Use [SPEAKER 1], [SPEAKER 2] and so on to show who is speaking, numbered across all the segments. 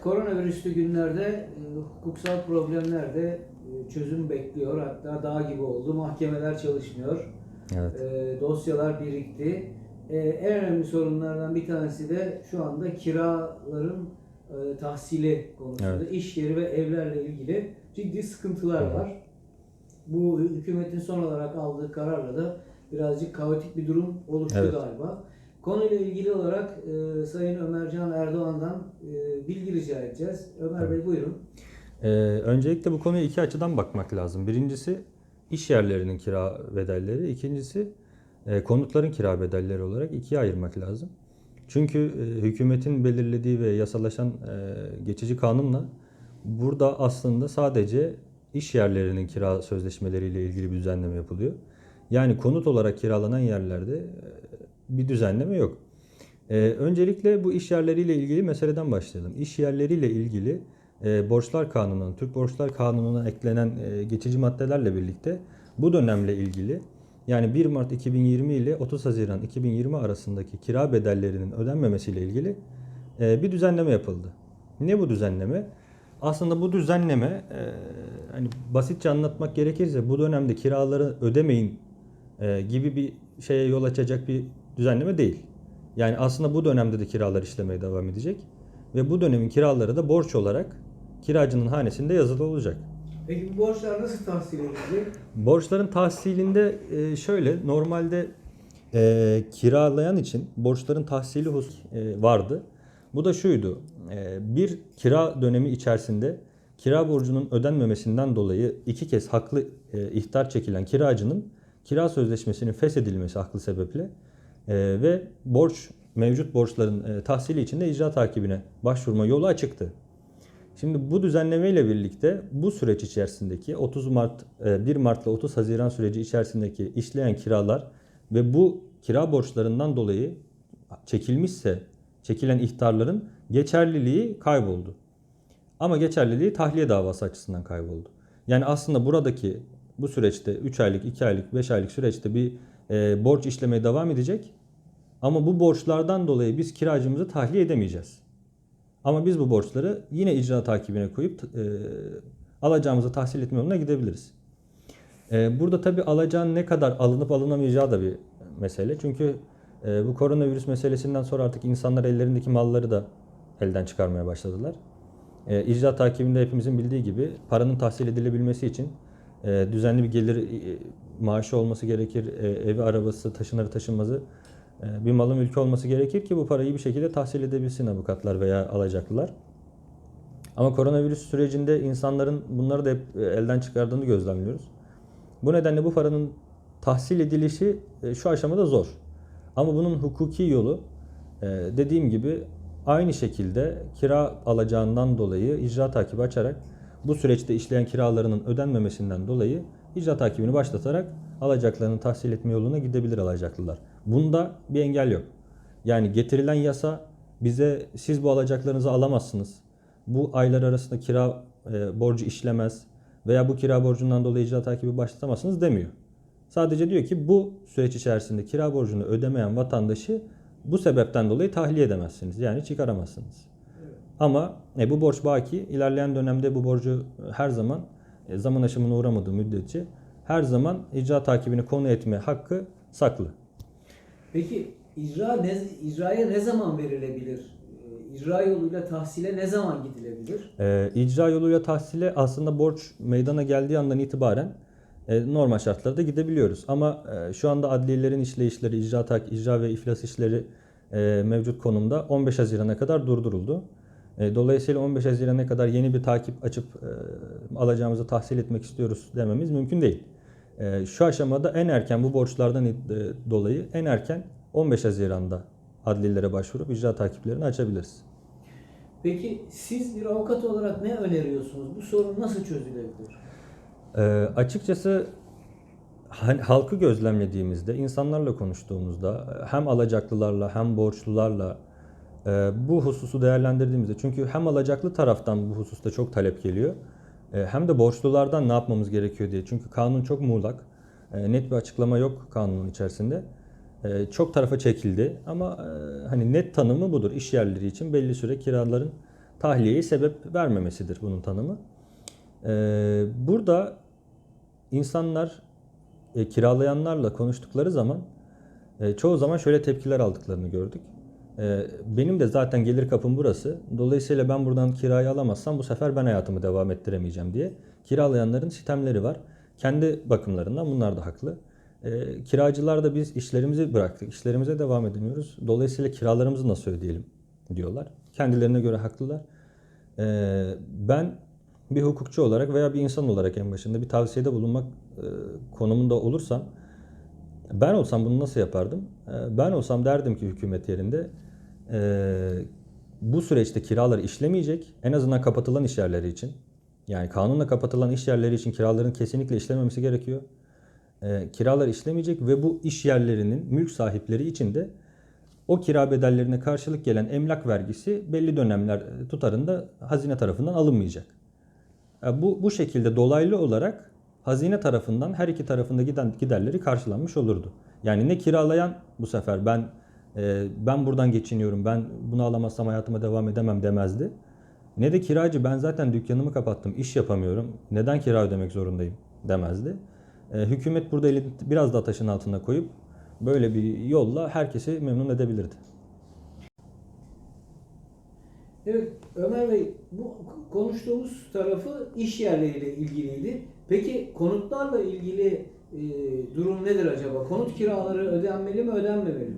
[SPEAKER 1] Evet, koronavirüslü günlerde e, hukuksal problemler de e, çözüm bekliyor. Hatta dağ gibi oldu. Mahkemeler çalışmıyor.
[SPEAKER 2] Evet.
[SPEAKER 1] E, dosyalar birikti. E, en önemli sorunlardan bir tanesi de şu anda kiraların e, tahsili konusunda.
[SPEAKER 2] Evet.
[SPEAKER 1] iş yeri ve evlerle ilgili ciddi sıkıntılar
[SPEAKER 2] Evet.
[SPEAKER 1] var. Bu hükümetin son olarak aldığı kararla da birazcık kaotik bir durum oluştu
[SPEAKER 2] Evet.
[SPEAKER 1] galiba. Konuyla ilgili olarak e, Sayın Ömercan Erdoğan'dan e, bilgi rica edeceğiz. Ömer Bey buyurun.
[SPEAKER 2] Ee, öncelikle bu konuya iki açıdan bakmak lazım. Birincisi iş yerlerinin kira bedelleri, ikincisi e, konutların kira bedelleri olarak ikiye ayırmak lazım. Çünkü e, hükümetin belirlediği ve yasalaşan e, geçici kanunla burada aslında sadece iş yerlerinin kira sözleşmeleriyle ilgili bir düzenleme yapılıyor. Yani konut olarak kiralanan yerlerde bir düzenleme yok. Ee, öncelikle bu iş yerleriyle ilgili meseleden başlayalım. İş yerleriyle ilgili e, Borçlar Kanunu'nun, Türk Borçlar Kanunu'na eklenen e, geçici maddelerle birlikte bu dönemle ilgili yani 1 Mart 2020 ile 30 Haziran 2020 arasındaki kira bedellerinin ödenmemesiyle ilgili e, bir düzenleme yapıldı. Ne bu düzenleme? Aslında bu düzenleme e, hani basitçe anlatmak gerekirse bu dönemde kiraları ödemeyin e, gibi bir şeye yol açacak bir düzenleme değil. Yani aslında bu dönemde de kiralar işlemeye devam edecek ve bu dönemin kiraları da borç olarak kiracının hanesinde yazılı olacak.
[SPEAKER 1] Peki bu borçlar nasıl tahsil edilecek?
[SPEAKER 2] Borçların tahsilinde e, şöyle normalde e, kiralayan için borçların tahsili e, vardı. Bu da şuydu. e, bir kira dönemi içerisinde kira borcunun ödenmemesinden dolayı iki kez haklı ihtar çekilen kiracının kira sözleşmesinin feshedilmesi haklı sebeple ve borç mevcut borçların e, tahsili için de icra takibine başvurma yolu açıktı. Şimdi bu düzenlemeyle birlikte bu süreç içerisindeki 30 Mart e, 1 Mart ile 30 Haziran süreci içerisindeki işleyen kiralar ve bu kira borçlarından dolayı çekilmişse çekilen ihtarların geçerliliği kayboldu. Ama geçerliliği tahliye davası açısından kayboldu. Yani aslında buradaki bu süreçte 3 aylık, 2 aylık, 5 aylık süreçte bir e, borç işlemeye devam edecek. Ama bu borçlardan dolayı biz kiracımızı tahliye edemeyeceğiz. Ama biz bu borçları yine icra takibine koyup e, alacağımızı tahsil etme yoluna gidebiliriz. E, burada tabii alacağın ne kadar alınıp alınamayacağı da bir mesele. Çünkü e, bu koronavirüs meselesinden sonra artık insanlar ellerindeki malları da elden çıkarmaya başladılar. E, icra takibinde hepimizin bildiği gibi paranın tahsil edilebilmesi için e, düzenli bir gelir e, maaşı olması gerekir. E, evi, arabası, taşınır taşınmazı bir malın mülkü olması gerekir ki bu parayı bir şekilde tahsil edebilsin avukatlar veya alacaklılar. Ama koronavirüs sürecinde insanların bunları da hep e, elden çıkardığını gözlemliyoruz. Bu nedenle bu paranın tahsil edilişi e, şu aşamada zor. Ama bunun hukuki yolu e, dediğim gibi aynı şekilde kira alacağından dolayı icra takibi açarak bu süreçte işleyen kiralarının ödenmemesinden dolayı icra takibini başlatarak alacaklarını tahsil etme yoluna gidebilir alacaklılar. Bunda bir engel yok. Yani getirilen yasa bize siz bu alacaklarınızı alamazsınız. Bu aylar arasında kira e, borcu işlemez veya bu kira borcundan dolayı icra takibi başlatamazsınız demiyor. Sadece diyor ki bu süreç içerisinde kira borcunu ödemeyen vatandaşı bu sebepten dolayı tahliye edemezsiniz. Yani çıkaramazsınız. Ama e, bu borç baki. ilerleyen dönemde bu borcu her zaman e, zaman aşımına uğramadığı müddetçe her zaman icra takibini konu etme hakkı saklı.
[SPEAKER 1] Peki icra ne, icraya ne zaman verilebilir? E, İcra yoluyla tahsile ne zaman gidilebilir?
[SPEAKER 2] E, icra yoluyla tahsile aslında borç meydana geldiği andan itibaren e, normal şartlarda gidebiliyoruz. Ama e, şu anda adliyelerin işleyişleri, icra, tak, icra ve iflas işleri e, mevcut konumda 15 Haziran'a kadar durduruldu. E, dolayısıyla 15 Haziran'a kadar yeni bir takip açıp e, alacağımızı tahsil etmek istiyoruz dememiz mümkün değil. E, şu aşamada en erken bu borçlardan e, dolayı en erken 15 Haziran'da adliyelere başvurup icra takiplerini açabiliriz.
[SPEAKER 1] Peki siz bir avukat olarak ne öneriyorsunuz? Bu sorun nasıl çözülebilir?
[SPEAKER 2] E, açıkçası hani halkı gözlemlediğimizde, insanlarla konuştuğumuzda hem alacaklılarla hem borçlularla e, bu hususu değerlendirdiğimizde çünkü hem alacaklı taraftan bu hususta çok talep geliyor hem de borçlulardan ne yapmamız gerekiyor diye. Çünkü kanun çok muğlak. E, net bir açıklama yok kanunun içerisinde. E, çok tarafa çekildi ama e, hani net tanımı budur. İş yerleri için belli süre kiraların tahliyeye sebep vermemesidir bunun tanımı. Burada insanlar e, kiralayanlarla konuştukları zaman e, çoğu zaman şöyle tepkiler aldıklarını gördük. E, benim de zaten gelir kapım burası. Dolayısıyla ben buradan kirayı alamazsam bu sefer ben hayatımı devam ettiremeyeceğim diye kiralayanların sitemleri var. Kendi bakımlarından bunlar da haklı. E, kiracılar da biz işlerimizi bıraktık, işlerimize devam edemiyoruz. Dolayısıyla kiralarımızı nasıl ödeyelim diyorlar. Kendilerine göre haklılar. E, ben bir hukukçu olarak veya bir insan olarak en başında bir tavsiyede bulunmak e, konumunda olursam ben olsam bunu nasıl yapardım? Ben olsam derdim ki hükümet yerinde e, bu süreçte kiralar işlemeyecek. En azından kapatılan iş yerleri için. Yani kanunla kapatılan iş yerleri için kiraların kesinlikle işlememesi gerekiyor. E, kiralar işlemeyecek ve bu iş yerlerinin mülk sahipleri için de o kira bedellerine karşılık gelen emlak vergisi belli dönemler tutarında hazine tarafından alınmayacak. E, Bu, bu şekilde dolaylı olarak hazine tarafından her iki tarafında giden giderleri karşılanmış olurdu. Yani ne kiralayan bu sefer ben ben buradan geçiniyorum, ben bunu alamazsam hayatıma devam edemem demezdi. Ne de kiracı ben zaten dükkanımı kapattım, iş yapamıyorum, neden kira ödemek zorundayım demezdi. E, hükümet burada elini biraz da taşın altına koyup böyle bir yolla herkesi memnun edebilirdi.
[SPEAKER 1] Evet Ömer Bey bu konuştuğumuz tarafı iş yerleriyle ilgiliydi. Peki konutlarla ilgili e, durum nedir acaba? Konut kiraları ödenmeli mi ödenmemeli mi?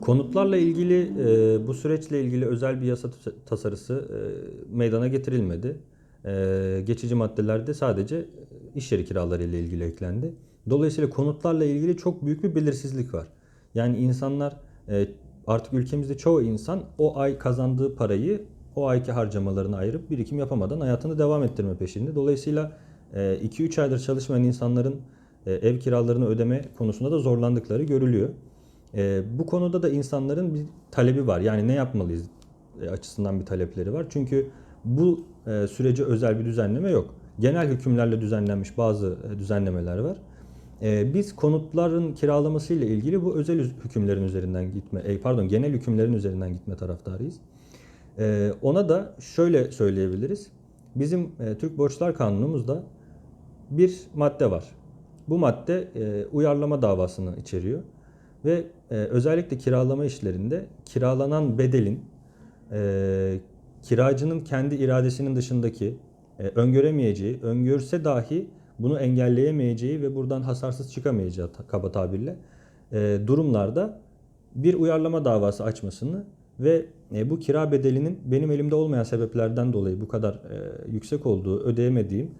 [SPEAKER 2] Konutlarla ilgili e, bu süreçle ilgili özel bir yasa tas- tasarısı e, meydana getirilmedi. E, geçici maddelerde sadece iş yeri kiraları ile ilgili eklendi. Dolayısıyla konutlarla ilgili çok büyük bir belirsizlik var. Yani insanlar e, artık ülkemizde çoğu insan o ay kazandığı parayı o ayki harcamalarını ayırıp birikim yapamadan hayatını devam ettirme peşinde. Dolayısıyla 2-3 aydır çalışmayan insanların e, ev kiralarını ödeme konusunda da zorlandıkları görülüyor. E, bu konuda da insanların bir talebi var. Yani ne yapmalıyız e, açısından bir talepleri var. Çünkü bu e, sürece özel bir düzenleme yok. Genel hükümlerle düzenlenmiş bazı e, düzenlemeler var. E, biz konutların kiralaması ile ilgili bu özel hükümlerin üzerinden gitme, e, pardon genel hükümlerin üzerinden gitme taraftarıyız. E, ona da şöyle söyleyebiliriz. Bizim e, Türk Borçlar Kanunumuzda bir madde var. Bu madde e, uyarlama davasını içeriyor ve e, özellikle kiralama işlerinde kiralanan bedelin e, kiracının kendi iradesinin dışındaki e, öngöremeyeceği, öngörse dahi bunu engelleyemeyeceği ve buradan hasarsız çıkamayacağı kaba tabirle e, durumlarda bir uyarlama davası açmasını ve e, bu kira bedelinin benim elimde olmayan sebeplerden dolayı bu kadar e, yüksek olduğu, ödeyemediğim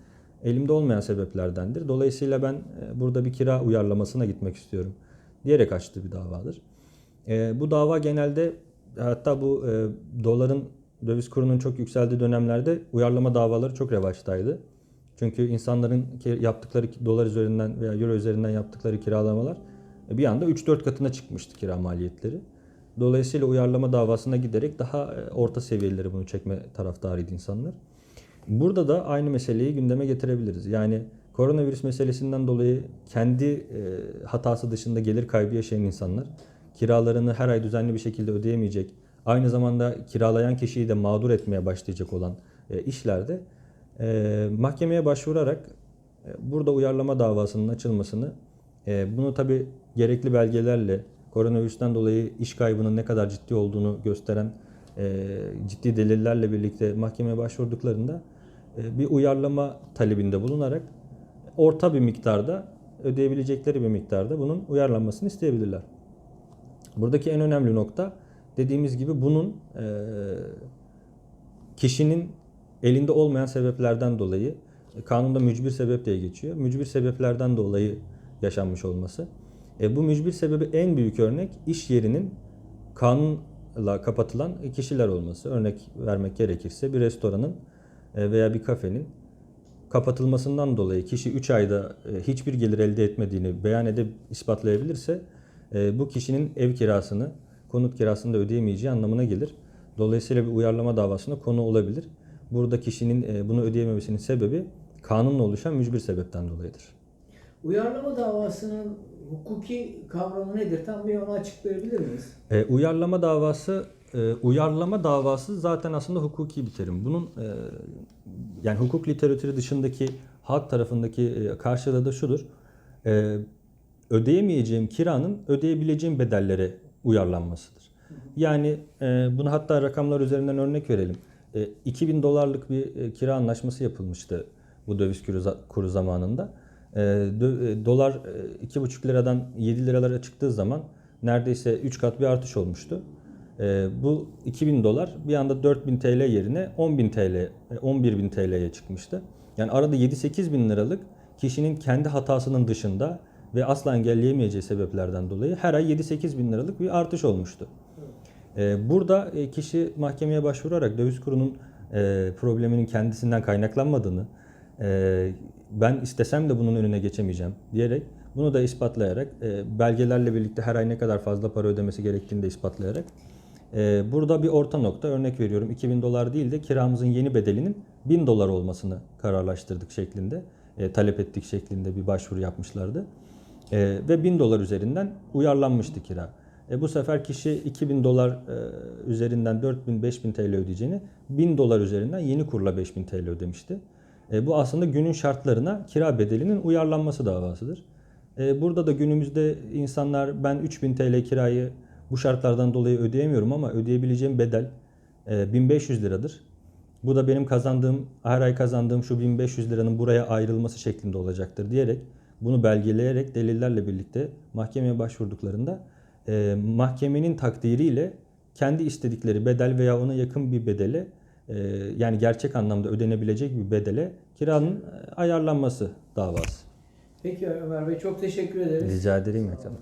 [SPEAKER 2] elimde olmayan sebeplerdendir. Dolayısıyla ben e, burada bir kira uyarlamasına gitmek istiyorum diyerek açtığı bir davadır. E, bu dava genelde hatta bu e, doların döviz kurunun çok yükseldiği dönemlerde uyarlama davaları çok revaçtaydı. Çünkü insanların yaptıkları dolar üzerinden veya euro üzerinden yaptıkları kiralamalar e, bir anda 3-4 katına çıkmıştı kira maliyetleri. Dolayısıyla uyarlama davasına giderek daha e, orta seviyeleri bunu çekme taraftarıydı insanlar. Burada da aynı meseleyi gündeme getirebiliriz. Yani koronavirüs meselesinden dolayı kendi e, hatası dışında gelir kaybı yaşayan insanlar kiralarını her ay düzenli bir şekilde ödeyemeyecek, aynı zamanda kiralayan kişiyi de mağdur etmeye başlayacak olan e, işlerde e, mahkemeye başvurarak e, burada uyarlama davasının açılmasını, e, bunu tabi gerekli belgelerle koronavirüsten dolayı iş kaybının ne kadar ciddi olduğunu gösteren e, ciddi delillerle birlikte mahkemeye başvurduklarında e, bir uyarlama talebinde bulunarak orta bir miktarda ödeyebilecekleri bir miktarda bunun uyarlanmasını isteyebilirler. Buradaki en önemli nokta dediğimiz gibi bunun e, kişinin elinde olmayan sebeplerden dolayı e, kanunda mücbir sebep diye geçiyor. Mücbir sebeplerden dolayı yaşanmış olması. E, bu mücbir sebebi en büyük örnek iş yerinin kanunla kapatılan kişiler olması. Örnek vermek gerekirse bir restoranın e, veya bir kafenin kapatılmasından dolayı kişi 3 ayda e, hiçbir gelir elde etmediğini beyan edip ispatlayabilirse e, bu kişinin ev kirasını, konut kirasını da ödeyemeyeceği anlamına gelir. Dolayısıyla bir uyarlama davasına konu olabilir. Burada kişinin e, bunu ödeyememesinin sebebi kanunla oluşan mücbir sebepten dolayıdır.
[SPEAKER 1] Uyarlama davasının hukuki kavramı nedir? Tam bir onu açıklayabilir miyiz?
[SPEAKER 2] E, uyarlama davası e, uyarlama davası zaten aslında hukuki bir terim. Bunun e, yani hukuk literatürü dışındaki halk tarafındaki e, karşılığı da şudur. E, ödeyemeyeceğim kiranın ödeyebileceğim bedellere uyarlanmasıdır. Yani e, bunu hatta rakamlar üzerinden örnek verelim. E, 2000 dolarlık bir e, kira anlaşması yapılmıştı bu döviz kuru, za- kuru zamanında. Dolar e, 2,5 liradan 7 liralara çıktığı zaman neredeyse 3 kat bir artış olmuştu. E, bu 2000 dolar bir anda 4000 TL yerine 10.000 TL, e, 11.000 TL'ye çıkmıştı. Yani arada 7-8 bin liralık kişinin kendi hatasının dışında ve asla engelleyemeyeceği sebeplerden dolayı her ay 7-8 bin liralık bir artış olmuştu. Ee, Burada e, kişi mahkemeye başvurarak döviz kurunun e, probleminin kendisinden kaynaklanmadığını, e, ben istesem de bunun önüne geçemeyeceğim diyerek bunu da ispatlayarak, e, belgelerle birlikte her ay ne kadar fazla para ödemesi gerektiğini de ispatlayarak burada bir orta nokta örnek veriyorum 2000 dolar değil de kiramızın yeni bedelinin 1000 dolar olmasını kararlaştırdık şeklinde, e, talep ettik şeklinde bir başvuru yapmışlardı. E, ve 1000 dolar üzerinden uyarlanmıştı kira. E, bu sefer kişi 2000 dolar e, üzerinden 4000 5000 TL ödeyeceğini 1000 dolar üzerinden yeni kurla 5000 TL ödemişti. E, bu aslında günün şartlarına kira bedelinin uyarlanması davasıdır. E, burada da günümüzde insanlar ben 3000 TL kirayı bu şartlardan dolayı ödeyemiyorum ama ödeyebileceğim bedel e, 1500 liradır. Bu da benim kazandığım, her ay kazandığım şu 1500 liranın buraya ayrılması şeklinde olacaktır diyerek bunu belgeleyerek delillerle birlikte mahkemeye başvurduklarında e, mahkemenin takdiriyle kendi istedikleri bedel veya ona yakın bir bedele e, yani gerçek anlamda ödenebilecek bir bedele kiranın e, ayarlanması davası.
[SPEAKER 1] Peki Ömer Bey çok teşekkür ederiz.
[SPEAKER 2] Rica ederim Ekrem.